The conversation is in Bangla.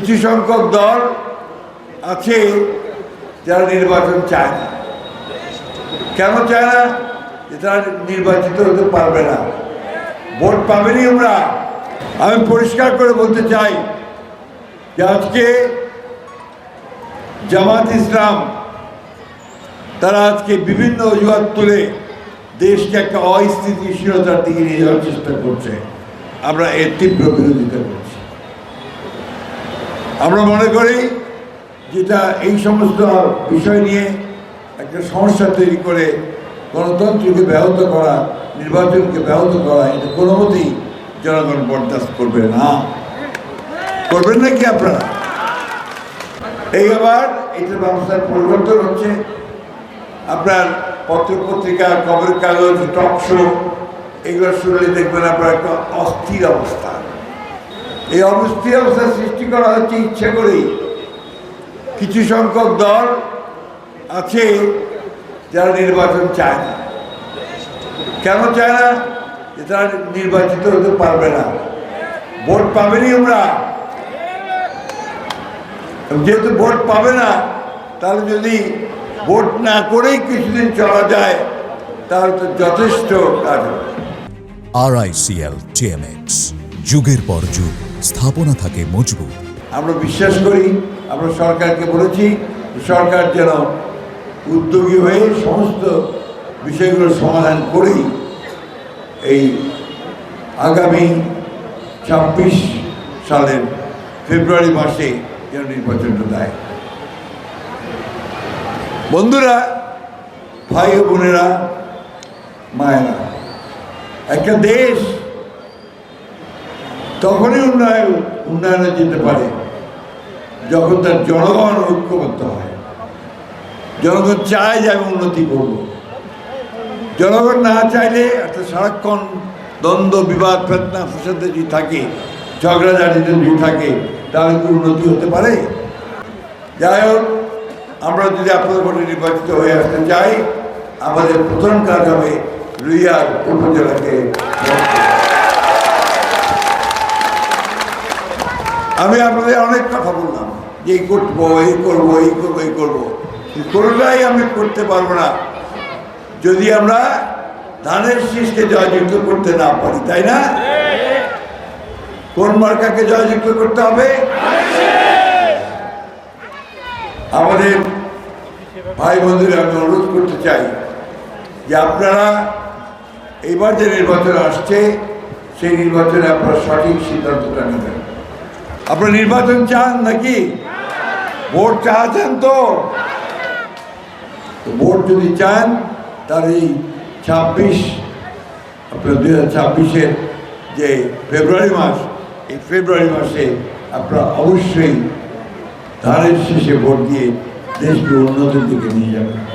কিছু সংখ্যক দল আছে যারা নির্বাচন চায় না। কেন চায় না? যে তারা নির্বাচিত হতে পারবে না। ভোট পাবেনি আমরা। আমি পরিষ্কার করে বলতে চাই যে আজকে জামাত ইসলাম, তারা আজকে বিভিন্ন অজুহাত তুলে দেশকে একটা অস্থিতিশীলতার দিকে নিয়ে যাওয়ার চেষ্টা করছে। আমরা এর তীব্র বিরোধিতা করছি। আমরা মনে করি যেটা এই সমস্ত বিষয় নিয়ে একটা সমস্যা তৈরি করে গণতন্ত্রকে ব্যাহত করা, নির্বাচনকে ব্যাহত করা, এটা কোনো মতেই জনগণ বরদাস্ত করবে না। করবেন নাকি আপনারা? এই আবার এটার ব্যবস্থার পরিবর্তন হচ্ছে। আপনার পত্র পত্রিকা খবর কাগজ টক শো, এগুলো শুনলে দেখবেন আপনার একটা অস্থির অবস্থা। এই অবস্থা সৃষ্টি করা হচ্ছে ইচ্ছে করেই। কিছু সংখ্যক দল আছে যারা নির্বাচন চায় না। কেন চায় না? যে তারা নির্বাচিত হতে পারবে না। ভোট পাবেনি আমরা যেহেতু ভোট পাবে না, তাহলে যদি ভোট না করেই কিছুদিন চলা যায়, তাহলে তো যথেষ্ট কাজ হবে। আরআইসিএল টিএমএক্স যুগের পর যুগ। স্থাপনা থাকে মজবুত। আমরা বিশ্বাস করি, আমরা সরকারকে বলেছি সরকার যেন উদ্যোগী হয়ে সমস্ত বিষয়গুলোর সমাধান করেই এই আগামী ছাব্বিশ সালের ফেব্রুয়ারি মাসে যেন নির্বাচনটা দেয়। বন্ধুরা, ভাই বোনেরা, মায়েরা, একটা দেশ তখনই উন্নয়ন উন্নয়নে যেতে পারে যখন তার জনগণ ঐক্যবদ্ধ হয়। জনগণ চায় যে আমি উন্নতি করব। জনগণ না চাইলে একটা সারাক্ষণ দ্বন্দ্ব, বিবাদ, ফেতনা ফসাদে যদি থাকে ঝগড়াঝাড়িতে যদি থাকে, তাহলে কি উন্নতি হতে পারে? যাই হোক, আমরা যদি আপনাদের ভোটে নির্বাচিত হয়ে আসতে চাই, আমাদের প্রথম কাজ হবে রুইয়ার উপজেলাকে আমি আপনাদের অনেক কথা বললাম। যে এই করব এই করব এই করব এই করব। কোনোটাই আমি করতে পারব না। যদি আমরা ধানের শীষকে জয়যুক্ত করতে না পারি, তাই না? কোন মার্কাকে জয়যুক্ত করতে হবে? আমাদের ভাই বন্ধুরা আমি অনুরোধ করতে চাই যে আপনারা এবার যে নির্বাচন আসছে, সেই নির্বাচনে আপনারা সঠিক সিদ্ধান্তটা নেবেন। আপনারা নির্বাচন চান নাকি ভোট চাচ্ছেন তো তো ভোট যদি চান তাহলে এই ছাব্বিশ আপনার দুই হাজার ছাব্বিশের যে ফেব্রুয়ারি মাস এই ফেব্রুয়ারি মাসে আপনারা অবশ্যই ধানের শেষে ভোট দিয়ে দেশকে উন্নতির দিকে নিয়ে যাবেন